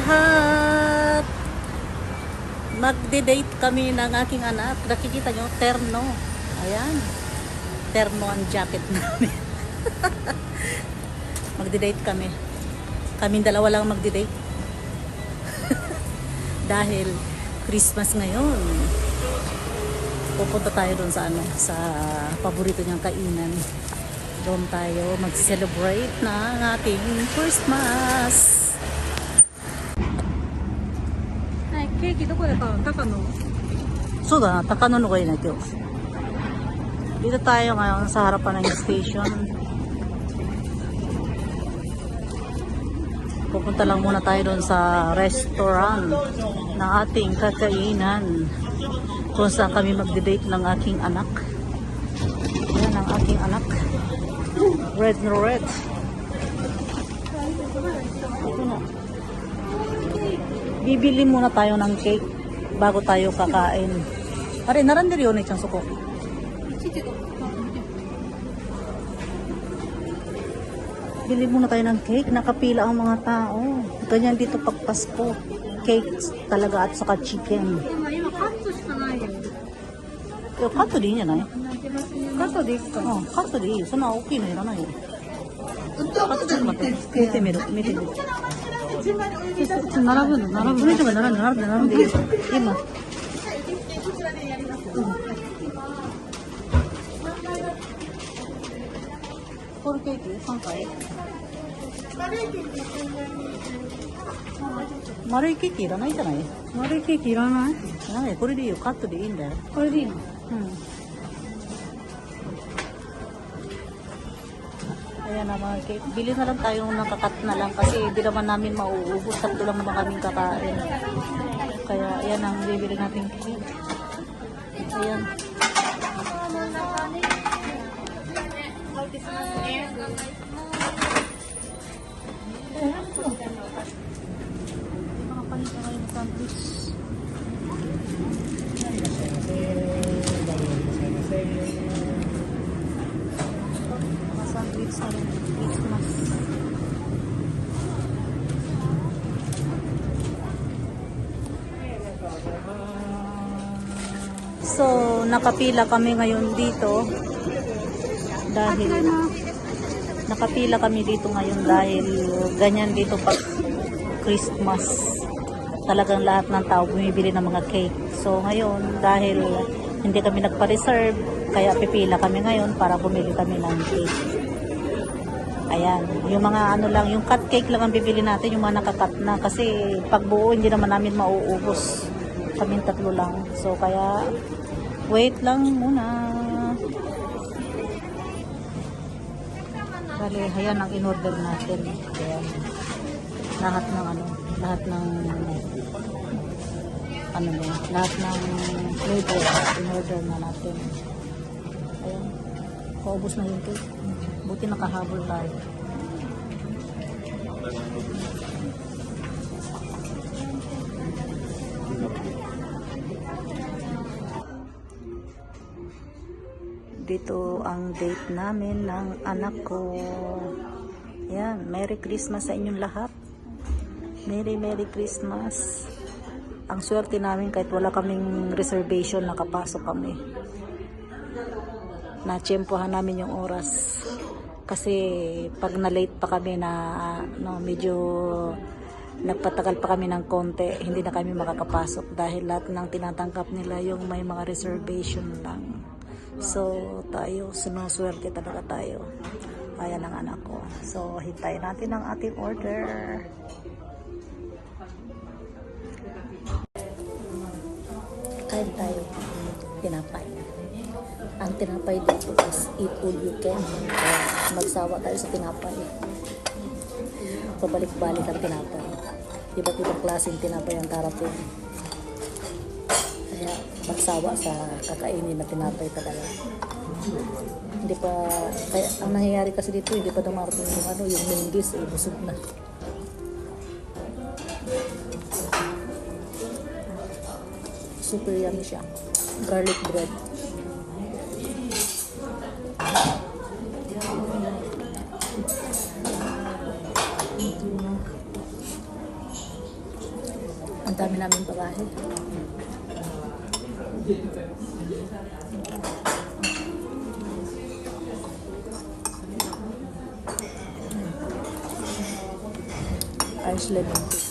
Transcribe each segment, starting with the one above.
lahat! Magde-date kami ng aking anak. Nakikita nyo, terno. Ayan. Terno ang jacket namin. Magde-date kami. Kaming dalawa lang magde-date. Dahil Christmas ngayon. Pupunta tayo doon sa ano, sa paborito niyang kainan. Doon tayo mag-celebrate ng ating Christmas. はい、ケーキどこで買うの高野 So da, Takano no kayo na ito. Dito tayo ngayon sa harapan ng station. Pupunta lang muna tayo doon sa restaurant ng ating kakainan. Kung saan kami magde-date ng aking anak. Yan ang aking anak. Red na red. Bibili muna tayo ng cake bago tayo kakain. Pare, narandir yun eh, suko. Bili muna tayo ng cake. Nakapila ang mga tao. Ganyan dito pag Pasko. Cake talaga at saka chicken. Yo, kato din yan eh. ay. Kato din. Oh, kato din. Sana okay na yun. Ano kato din. Kato din. Kato din. Kato din. って。見てみる。見てみる。並ぶの並ぶの。並ぶの並んで並んで並んでいいよ。今。ホールケーキ3回丸いケーキいらないじゃない丸いケーキいらないなんこれでいいよ。カットでいいんだよ。これでいいの？Hmm. Ayan na mga cake. Na lang tayo ng nakakat na lang kasi hindi naman namin mauubos. Tatlo lang naman kaming kakain. Kaya ayan ang bibili natin cake. Ayan. Makapalit na kayo ng sandwich. Mga sandwich na rin. Christmas. So, nakapila kami ngayon dito dahil nakapila kami dito ngayon dahil ganyan dito pag Christmas. Talagang lahat ng tao bumibili ng mga cake. So ngayon dahil hindi kami nagpa-reserve kaya pipila kami ngayon para bumili kami ng cake ayan yung mga ano lang yung cut cake lang ang bibili natin yung mga nakakat na kasi pag buo hindi naman namin mauubos kaming tatlo lang so kaya wait lang muna Bale, ayan ang in-order natin. Ayan. Lahat ng ano, lahat ng ano ba, lahat ng flavor in-order na natin. Ayan. Paubos na yung cake. Buti nakahabol tayo. Dito ang date namin ng anak ko. Yan, Merry Christmas sa inyong lahat. Merry Merry Christmas. Ang swerte namin kahit wala kaming reservation, nakapasok kami. Natsyempohan namin yung oras. Kasi pag na-late pa kami na no, medyo nagpatagal pa kami ng konti, hindi na kami makakapasok dahil lahat ng tinatangkap nila yung may mga reservation lang. So, tayo, sinuswerte talaga tayo. Ayan ang anak ko. So, hintayin natin ang ating order. Kain tayo. Tinapay. Ang tinapay dito is eat all you can. Magsawa tayo sa tinapay. Pabalik-balik ang tinapay. Iba't ibang klaseng tinapay ang tarapin. Kaya magsawa sa kakainin na tinapay talaga. Hindi pa, kaya ang nangyayari kasi dito, hindi pa dumarating yung ano, yung main dish, eh, busog na. Super yummy siya. Garlic bread. Dami namin babae. Ice lemon tea.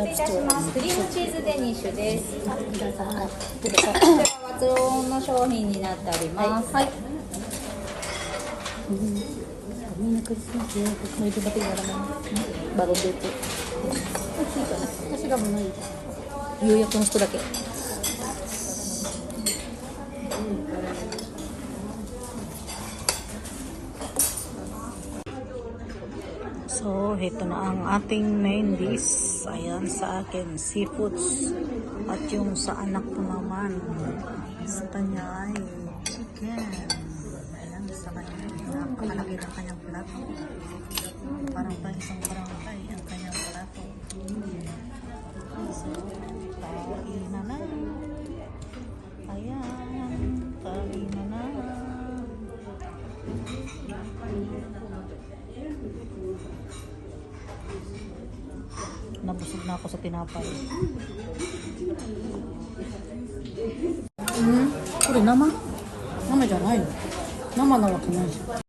失礼いたします。クリームチーズデニッシュです。こちらは発音ンの商品になっております。はい。はいみん。なクリスマスくこれでだけやらない。バロベット。私がもない。有役の人だけ。So, ito na ang ating main dish. Ayan sa akin, seafoods. At yung sa anak ko naman, sa kanya ay chicken. Ayan, sa kanya. Napakalaki ng kanyang plato. Parang pa isang barangay Nabusog na ako sa tinapay. Hmm? これ生生じゃないの生なわけないじゃん